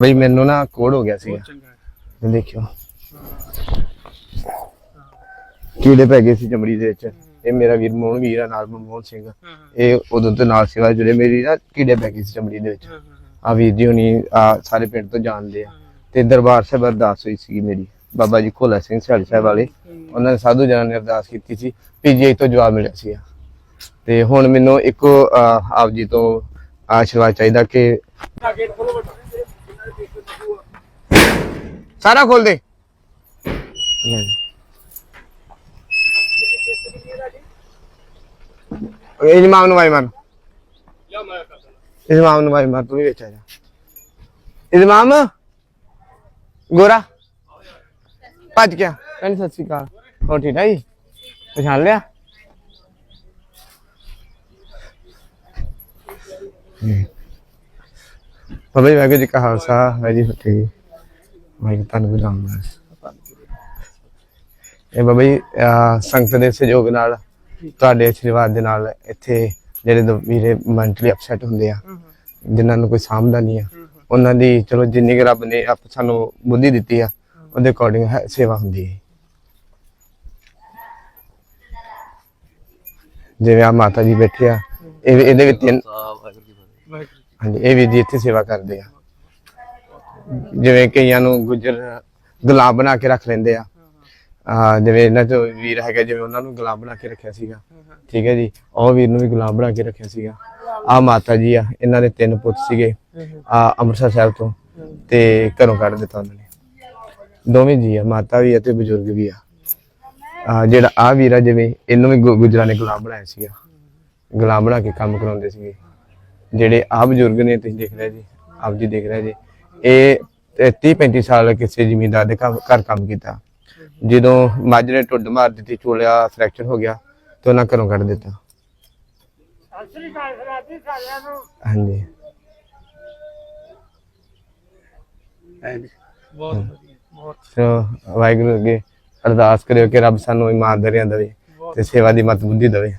ਬਈ ਮੈਨੂੰ ਨਾ ਕੋੜ ਹੋ ਗਿਆ ਸੀ। ਬਹੁਤ ਚੰਗਾ ਹੈ। ਦੇਖਿਓ। ਕੀੜੇ ਪੈ ਗਏ ਸੀ ਚਮੜੀ ਦੇ ਵਿੱਚ। ਇਹ ਮੇਰਾ ਵੀਰ ਮੋਹਨ ਵੀਰ ਆ ਨਾਲ ਮਨਮੋਹਨ ਸਿੰਘ। ਇਹ ਉਦੋਂ ਤੋਂ ਨਾਲ ਸੇਵਾ ਜੁੜੇ। ਮੇਰੀ ਨਾ ਕੀੜੇ ਪੈ ਗਏ ਸੀ ਚਮੜੀ ਦੇ ਵਿੱਚ। ਆ ਵੀਰ ਜੀ ਹੁਣੀ ਆ ਸਾਰੇ ਪਿੰਡ ਤੋਂ ਜਾਣਦੇ ਆ। ਤੇ ਦਰਬਾਰ ਸਾਹਿਬ ਅਰਦਾਸ ਹੋਈ ਸੀ ਮੇਰੀ। ਬਾਬਾ ਜੀ ਖੋਲਾ ਸਿੰਘ ਸਿਆਲ ਸਾਹਿਬ ਵਾਲੇ। ਉਹਨਾਂ ਨੇ ਸਾਧੂ ਜਨਾਂ ਨੇ ਅਰਦਾਸ ਕੀਤੀ ਸੀ। ਪੀਜੀਆਈ ਤੋਂ ਜਵਾਬ ਮਿਲਿਆ ਸੀ। ਤੇ ਹੁਣ ਮੈਨੂੰ ਇੱਕੋ ਆਪ ਜੀ ਤੋਂ ਆਸ਼ੀਰਵਾਦ ਚਾਹੀਦਾ ਕਿ ਸਾਰਾ ਖੋਲ ਦੇ। ਇਹ ਨੂੰ ਵਾਈ ਮਾਰ। ਇਮਾਮ ਨੂੰ ਵਾਈ ਮਾਰ, ਤੂੰ ਵੀ ਵਿੱਚ ਜਾ। ਇਮਾਮ ਗੋਰਾ। ਭੱਜ ਗਿਆ। ਕਹਿੰਦੀ ਸਤਿ ਸ਼੍ਰੀ ਅਕਾਲ। ਹੋਰ ਠੀਕ ਹੈ ਜੀ? ਪਛਾਣ ਲਿਆ? ਬਾਬਾ ਜੀ ਵਾਹਿਗੁਰੂ ਜੀ ਕਾ ਖਾਲਸਾ ਵਾਹਿਗੁਰੂ ਜੀ ਕੀ ਫਤਿਹ ਵਾਹਿਗੁਰੂ ਤੁਹਾਨੂੰ ਗੁਲਾਮ ਇਹ ਬਾਬਾ ਜੀ ਸੰਗਤ ਦੇ ਸਹਿਯੋਗ ਨਾਲ ਤੁਹਾਡੇ ਆਸ਼ੀਰਵਾਦ ਦੇ ਨਾਲ ਇੱਥੇ ਜਿਹੜੇ ਦੋ ਵੀਰੇ ਮੈਂਟਲੀ ਅਪਸੈਟ ਹੁੰਦੇ ਆ ਜਿਨ੍ਹਾਂ ਨੂੰ ਕੋਈ ਸਾਂਭਦਾ ਨਹੀਂ ਆ ਉਹਨਾਂ ਦੀ ਚਲੋ ਜਿੰਨੀ ਕੁ ਰੱਬ ਨੇ ਆਪ ਸਾਨੂੰ ਬੁੱਧੀ ਦਿੱਤੀ ਆ ਉਹਦੇ ਅਕੋਰਡਿੰਗ ਸੇਵਾ ਹੁੰਦੀ ਹੈ। ਜਿਵੇਂ ਆ ਮਾਤਾ ਜੀ ਬੈਠੇ ਆ ਇਹ ਇਹਦੇ ਵਿੱਚ ਹਾਂਜੀ ਇਹ ਵੀ ਜੀ ਇੱਥੇ ਸੇਵਾ ਕਰਦੇ ਆ। ਜਿਵੇਂ ਕਈਆਂ ਨੂੰ ਗੁੱਜਰ ਗੁਲਾਮ ਬਣਾ ਕੇ ਰੱਖ ਲੈਂਦੇ ਆ। ਆ, ਜਿਵੇਂ ਇਹਨਾਂ ਚੋਂ ਵੀਰ ਹੈਗਾ, ਜਿਵੇਂ ਉਹਨਾਂ ਨੂੰ ਗੁਲਾਮ ਬਣਾ ਕੇ ਰੱਖਿਆ ਸੀਗਾ। ਠੀਕ ਹੈ ਜੀ, ਉਹ ਵੀਰ ਨੂੰ ਵੀ ਗੁਲਾਮ ਬਣਾ ਕੇ ਰੱਖਿਆ ਸੀਗਾ। ਆ ਮਾਤਾ ਜੀ ਆ, ਇਹਨਾਂ ਦੇ ਤਿੰਨ ਪੁੱਤ ਸੀਗੇ, ਆ ਅੰਮ੍ਰਿਤਸਰ ਸਾਹਿਬ ਤੋਂ, ਤੇ ਘਰੋਂ ਕੱਢ ਦਿੱਤਾ ਉਹਨਾਂ ਨੇ। ਦੋਵੇਂ ਜੀ ਆ, ਮਾਤਾ ਵੀ ਆ ਤੇ ਬਜ਼ੁਰਗ ਵੀ ਆ। ਆ, ਜਿਹੜਾ ਆ ਵੀਰ ਆ, ਜਿਵੇਂ ਇਹਨੂੰ ਵੀ ਗੁ- ਗੁੱਜਰਾਂ ਨੇ ਗੁਲਾਮ ਬਣਾਇਆ ਸੀਗਾ। ਗੁਲਾਮ ਬਣਾ ਕੇ ਕੰਮ ਕਰਾਉਂਦੇ ਸੀਗੇ। ਜਿਹੜੇ ਆ ਬਜ਼ੁਰਗ ਨੇ, ਤੁਸੀਂ ਦੇਖ ਰਹੇ ਜੀ, ਆਪ ਜੀ ਦੇਖ ਰਹੇ ਜੀ। ਇਹ 30 35 ਸਾਲ ਕਿਸੇ ਜ਼ਿਮੀਂਦਾਰ ਦੇ ਘਰ ਕੰਮ ਕੀਤਾ। ਜਦੋਂ ਮੱਝ ਨੇ ਟੁੱਡ ਮਾਰ ਦਿੱਤੀ ਚੋਲਿਆ ਫ੍ਰੈਕਚਰ ਹੋ ਗਿਆ ਤੇ ਉਹਨਾਂ ਘਰੋਂ ਕੱਢ ਦਿੱਤਾ। ਹਾਂਜੀ। ਬਹੁਤ ਵਧੀਆ ਬਹੁਤ ਸੋ ਵਾਹਿਗੁਰੂ ਅੱਗੇ ਅਰਦਾਸ ਕਰਿਓ ਕਿ ਰੱਬ ਸਾਨੂੰ ਇਮਾਨਦਾਰੀਆਂ ਦੇਵੇ ਤੇ ਸੇਵਾ ਦੀ ਮਤ ਬੁੱਧੀ ਦੇਵੇ।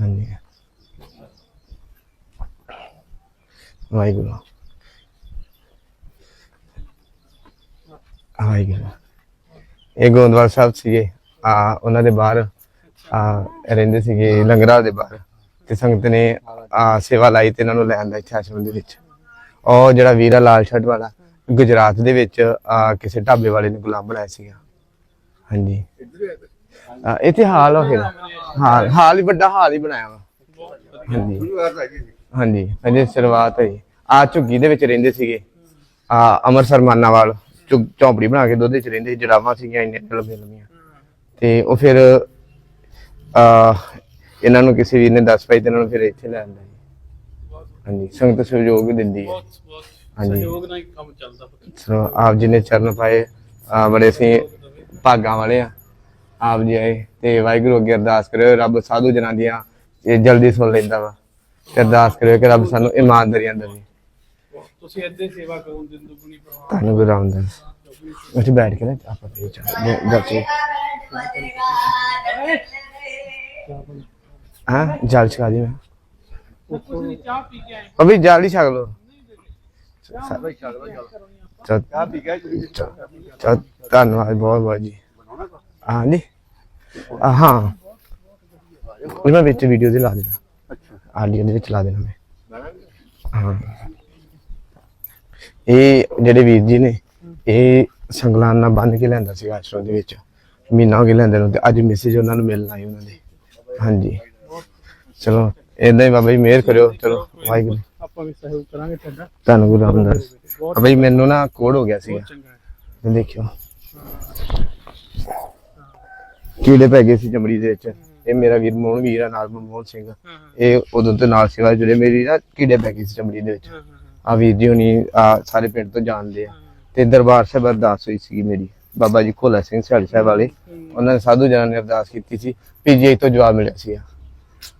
ਹਾਂਜੀ। ਵਾਹਿਗੁਰੂ ਵਾਹਿਗੁਰੂ ah, ਇਹ ਗੋਂਦਵਾਲ ਸਾਹਿਬ ਸੀਗੇ। ਆ ਉਹਨਾਂ ਦੇ ਬਾਹਰ ਆ ਰਹਿੰਦੇ ਸੀਗੇ ਲੰਗਰਾਂ ਦੇ ਬਾਹਰ। ਤੇ ਸੰਗਤ ਨੇ ਆ ਸੇਵਾ ਲਾਈ ਤੇ ਇਹਨਾਂ ਨੂੰ ਲੈਣ ਦਾ ਇੱਥੇ ਆਸ਼ਰਮ ਦੇ ਵਿੱਚ। ਉਹ ਜਿਹੜਾ ਵੀਰਾ ਲਾਲ ਛੱਡ ਵਾਲਾ ਗੁਜਰਾਤ ਦੇ ਵਿੱਚ ਆ ਕਿਸੇ ਢਾਬੇ ਵਾਲੇ ਨੇ ਗੁਲਾਮ ਬਣਾਇਆ ਸੀਗਾ। ਹਾਂਜੀ। ਆ, ਇੱਥੇ ਹਾਲ ਹੋ ਗਿਆ ਹਾਲ ਹਾਲ ਹੀ ਵੱਡਾ ਹਾਲ ਹੀ ਬਣਾਇਆ ਵਾ। ਹਾਂਜੀ। ਹਾਂਜੀ ਹਾਂਜੀ ਸ਼ੁਰੂਆਤ ਹੋਈ। ਆ ਝੁੱਗੀ ਦੇ ਵਿੱਚ ਰਹਿੰਦੇ ਸੀਗੇ। ਆ ਅੰਮ੍ਰਿਤਸਰ ਮਾਨਾਵਾਲ ਝੁ- ਝੌਂਪੜੀ ਬਣਾ ਕੇ ਦੁੱਧ ਵਿੱਚ ਰਹਿੰਦੇ ਸੀ, ਜਰਾਬਾਂ ਸੀਗੀਆਂ ਇੰਨੇ ਲੰਮੀਆਂ ਲੰਮੀਆਂ ਤੇ ਉਹ ਫਿਰ ਆ ਇਹਨਾਂ ਨੂੰ ਕਿਸੇ ਵੀਰ ਨੇ ਦੱਸ ਪਾਈ ਤੇ ਇਹਨਾਂ ਨੂੰ ਫਿਰ ਇੱਥੇ ਲੈ ਆਂਦਾ ਹਾਂਜੀ ਸੰਗਤ ਸਹਿਯੋਗ ਦਿੰਦੀ ਹੈ। ਬਹੁਤ ਬਹੁਤ ਹਾਂਜੀ। ਸਹਿਯੋਗ ਨਾਲ ਹੀ ਕੰਮ ਚੱਲਦਾ ਪੁੱਤ ਸੋ ਆਪ ਜੀ ਨੇ ਚਰਨ ਪਾਏ। ਆ ਬੜੇ ਅਸੀਂ ਭਾਗਾਂ ਵਾਲੇ ਆ। ਆਪ ਜੀ ਆਏ ਤੇ ਵਾਹਿਗੁਰੂ ਅੱਗੇ ਅਰਦਾਸ ਕਰਿਓ ਰੱਬ ਸਾਧੂ ਜਨਾਂ ਦੀਆਂ ਇਹ ਜਲਦੀ ਸੁਣ ਲੈਂਦਾ ਵਾ। ਤੇ ਅਰਦਾਸ ਕਰਿਓ ਕਿ ਰੱਬ ਸਾਨੂੰ ਇਮਾਨਦਾਰੀਆਂ ਦੇਵੇ। ਤੁਸੀਂ ਇੱਦਾਂ ਹੀ ਸੇਵਾ ਕਰੋ ਦਿਨ ਦੁਗਣੀ ਪ੍ਰਭਾਵ ਤੁਹਾਨੂੰ ਗੁਰੂ ਰਾਮਦਾਸ। ਉੱਥੇ ਬੈਠ ਕੇ ਨਾ ਆਪਾਂ ਤੇ ਚਾਹ ਗੱਚੇ ਹਾਂ ਜਲ ਛਕਾ ਦੀ ਮੈਂ। ਅਭੀ ਜਲ ਹੀ ਛਕ ਲੋ ਧੰਨਵਾਦ ਬਹੁਤ ਬਹੁਤ ਜੀ। ਹਾਂ ਜੀ। ਹਾਂ। ਮੈਂ ਵਿੱਚ ਵੀਡੀਓ ਦੇ ਲਾ ਦੇਣਾ ਆਡੀਓ ਦੇ ਵਿੱਚ ਲਾ ਦੇਣਾ ਮੈਂ। ਹਾਂ। ਇਹ ਜਿਹੜੇ ਵੀਰ ਜੀ ਨੇ ਇਹ ਸੰਗਲਾਨ ਨਾਲ ਬੰਨ ਕੇ ਲੈਂਦਾ ਸੀ ਆਸ਼ਰਮ ਦੇ ਵਿੱਚ। ਮਹੀਨਾ ਹੋ ਗਿਆ ਲੈਂਦੇ ਨੂੰ ਤੇ ਅੱਜ ਮੈਸੇਜ ਉਹਨਾਂ ਨੂੰ ਮਿਲਣ ਆਈ ਉਹਨਾਂ ਦੇ। ਹਾਂਜੀ। ਚਲੋ ਏਦਾਂ ਹੀ ਬਾਬਾ ਜੀ ਮਿਹਰ ਕਰਿਓ। ਚਲੋ ਵਾਹਿਗੁਰੂ। ਆਪਾਂ ਵੀ ਸਹਿਯੋਗ ਕਰਾਂਗੇ ਤੁਹਾਡਾ। ਧੰਨ ਗੁਰੂ ਰਾਮਦਾਸ। ਬਾਬਾ ਮੈਨੂੰ ਨਾ ਕੋੜ ਹੋ ਗਿਆ ਸੀਗਾ। ਹੈ। ਤੇ ਦੇਖਿਓ। ਕੀੜੇ ਪੈ ਗਏ ਸੀ ਚਮੜੀ ਦੇ ਵਿੱਚ। ਇਹ ਮੇਰਾ ਵੀਰ ਮੋਹਨ ਵੀਰ ਆ ਨਾਲ ਮਨਮੋਹਨ ਸਿੰਘ। ਇਹ ਉਦੋਂ ਤੋਂ ਨਾਲ ਸੇਵਾ ਜੁੜੇ ਮੇਰੀ ਨਾ ਕੀੜੇ ਪੈ ਗਏ ਸੀ ਚਮੜੀ ਦੇ ਵਿੱਚ। ਆ ਵੀਰ ਜੀ ਹੁਣੀ ਆ ਸਾਰੇ ਪਿੰਡ ਤੋਂ ਜਾਣਦੇ ਆ। ਤੇ ਦਰਬਾਰ ਸਾਹਿਬ ਅਰਦਾਸ ਹੋਈ ਸੀ ਮੇਰੀ। ਬਾਬਾ ਜੀ ਖੋਲਾ ਸਿੰਘ ਸਿਆਲ ਸਾਹਿਬ ਵਾਲੇ। ਉਹਨਾਂ ਨੇ ਸਾਧੂ ਜਨਾਂ ਨੇ ਅਰਦਾਸ ਕੀਤੀ ਸੀ ਪੀਜੀਆਈ ਤੋਂ ਜਵਾਬ ਮਿਲਿਆ ਸੀ।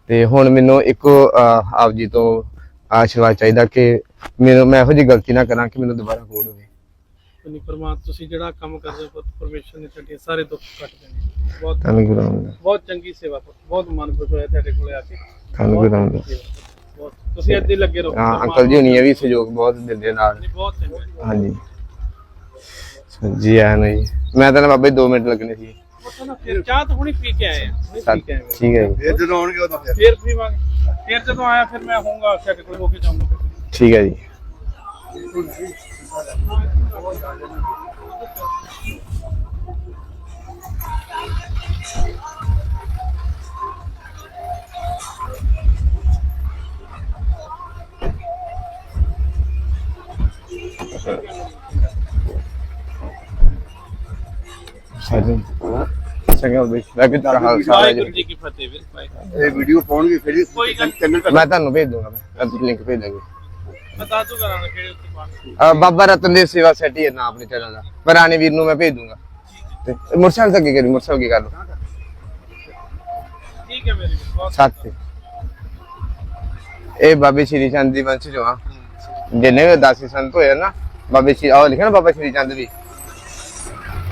ਤੇ ਹੁਣ ਮੈਨੂੰ ਇੱਕੋ ਆਪ ਜੀ ਤੋਂ ਆਸ਼ੀਰਵਾਦ ਚਾਹੀਦਾ ਕਿ ਮੈਨੂੰ ਮੈਂ ਇਹੋ ਜਿਹੀ ਗਲਤੀ ਨਾ ਕਰਾਂ ਕਿ ਮੈਨੂੰ ਦੁਬਾਰਾ ਕੋੜ ਹੋਵੇ। ਨਹੀਂ ਪਰਮਾਤਮਾ ਤੁਸੀਂ ਜਿਹੜਾ ਕੰਮ ਕਰਦੇ ਹੋ ਪੁੱਤ ਪਰਮੇਸ਼ਰ ਨੇ ਤੁਹਾਡੇ ਸਾਰੇ ਦੁੱਖ ਕੱਟ ਦੇਣੇ। ਬਹੁਤ ਧੰਨ ਗੁਰੂ ਰਾਮਦਾਸ ਬਹੁਤ ਚੰਗੀ ਸੇਵਾ ਪੁੱਤ ਬਹੁਤ ਮਨ ਖੁਸ਼ ਹੋਇਆ ਤੁਹਾਡੇ ਕੋਲੇ ਆ ਕੇ। ਧੰਨ ਗੁਰੂ ਰਾਮਦਾਸ ਸੇਵਾ ਪੁੱਤ। ਬਹੁਤ। ਤੁਸੀਂ ਹੀ ਲੱਗੇ ਰਹੋ। ਹਾਂ ਅੰਕਲ ਜੀ ਹੁਣੀ ਇਹ ਵੀ ਸਹਿਯੋਗ ਬਹੁਤ ਦਿੰਦੇ ਨਾਲ। ਨਹੀਂ, ਬਹੁਤ ਚੰਗਾ ਹਾਂਜੀ। ਜੀ ਆਇਆਂ ਨੂੰ ਜੀ। ਮੈਂ ਤਾਂ ਬਾਬਾ ਜੀ 2 ਮਿੰਟ ਲੱਗਣੇ ਸੀ। ਫਿਰ ਚਾਹ ਤਾਂ ਹੁਣੀ ਪੀ ਕੇ ਆਏ ਆ। ਆ। ਠੀਕ ਹੈ ਜੀ। ਫਿਰ ਜਦੋਂ ਆਉਣਗੇ ਉਦੋਂ ਫਿਰ। ਫਿਰ ਪੀਵਾਂਗੇ। ਫਿਰ ਜਦੋਂ ਆਇਆ ਫਿਰ ਮੈਂ ਹੋਊਗਾ ਸਾਡੇ ਕੋਲ ਹੋ ਕੇ ਜਾਊਂਗਾ। ਠੀਕ ਹੈ ਜੀ। ਸਾਡੇ ਚੰਗਾ ਬਈ ਮੈਂ ਵੀ ਤਾਰਾ ਹਾਲ ਸਾਰਾ ਵਾਹਿਗੁਰੂ ਜੀ ਕੀ ਫਤਿਹ ਵੀਰ ਵਾਹਿਗੁਰੂ। ਇਹ ਵੀਡੀਓ ਪਾਉਣਗੇ ਫਿਰ ਮੈਂ ਤੁਹਾਨੂੰ ਭੇਜ ਦੂੰਗਾ ਮੈਂ ਲਿੰਕ ਭੇਜ ਦਾਂਗਾ। ਮੈਂ ਦੱਸ ਦੂੰਗਾ ਨਾ ਕਿਹੜੇ ਉੱਤੇ ਪਾਣੀ ਅਹ ਬਾਬਾ ਰਤਨਦੇਵ ਸੇਵਾ ਸੈਟੀ ਹੈ ਨਾ ਆਪਣੇ ਚੈਨਲ ਦਾ। ਪੁਰਾਣੇ ਵੀਰ ਨੂੰ ਮੈਂ ਭੇਜ ਦੂੰਗਾ। ਤੇ ਮੁਰਸਲ ਤੱਕ ਕੀ ਕਰੀ ਮੁਰਸਲ ਕੀ ਕਰ ਲਓ। ਠੀਕ ਹੈ ਮੇਰੇ ਵੀਰ ਬਹੁਤ ਸੱਤ ਤੇ। ਇਹ ਬਾਬੇ ਸ਼੍ਰੀ ਚੰਦ ਦੀ ਵੰਸ਼ ਜੋ ਆ। ਜਿੰਨੇ ਵੀ ਦਾਸੀ ਸੰਤ ਹੋਏ ਆ ਨਾ ਬਾਬੇ ਸ਼੍ਰੀ ਆਹ ਲਿਖਿਆ ਨਾ ਬਾਬਾ ਸ਼੍ਰੀ ਚੰਦ ਵੀ।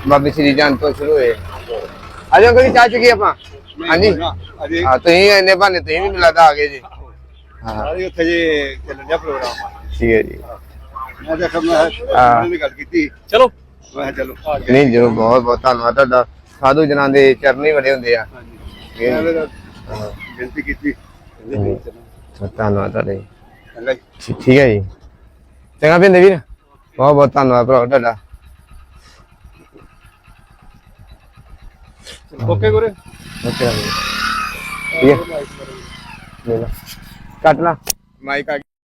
ਬਾਬੇ ਸ਼੍ਰੀ ਚੰਦ ਤੋਂ ਸ਼ੁਰੂ ਹੋਏ। ਅਜੋ ਕੋਈ ਚਾਹ ਚੁੱਕੀ ਆਪਾਂ? ਹਾਂਜੀ? ਅਜੇ ਹਾਂ ਤੁਸੀਂ ਇੰਨੇ ਬਹਾਨੇ ਤੁਸੀਂ ਵੀ ਮਿਲਾਦਾ ਆ ਗਏ ਜੀ। ਹਾਂ। ਸਾਰੇ ਉੱਥੇ ਜੇ ਚੱਲਣ ਡਿਆ ਪ੍ਰੋਗਰਾਮ। ਠੀਕ ਹੈ ਜੀ। ਮੈਂ ਤਾਂ ਖਮਾ ਹਾਂ। ਉਹਨਾਂ ਦੀ ਗੱਲ ਕੀਤੀ। ਚਲੋ। ਮੈਂ ਕਿਹਾ ਚਲੋ। ਨਹੀਂ ਜਰੂਰ ਬਹੁਤ ਬਹੁਤ ਧੰਨਵਾਦ ਤੁਹਾਡਾ। ਸਾਧੂ ਜਨਾਂ ਦੇ ਚਰਨੀ ਬੜੇ ਹੁੰਦੇ ਆ। ਹਾਂਜੀ। ਮੈਂ ਤਾਂ ਬੇਨਤੀ ਕੀਤੀ। ਧੰਨਵਾਦ ਤੁਹਾਡਾ। ਜੀ ਚੰਗਾ ਜੀ। ਠੀ- ਠੀਕ ਹੈ ਜੀ। ਚੰਗਾ ਭਿੰਦੇ ਵੀਰ। ਬਹੁਤ ਬਹੁਤ ਧੰਨਵਾਦ ਭਰਾ ਤੁਹਾਡਾ। ਓਕੇ ਗੁਰੇ। ਓਕੇ। ਠੀਕ ਹੈ। ਲੈ ਲਾ। ਕੱਟ ਲਾ। ਮਾਈਕ ਆ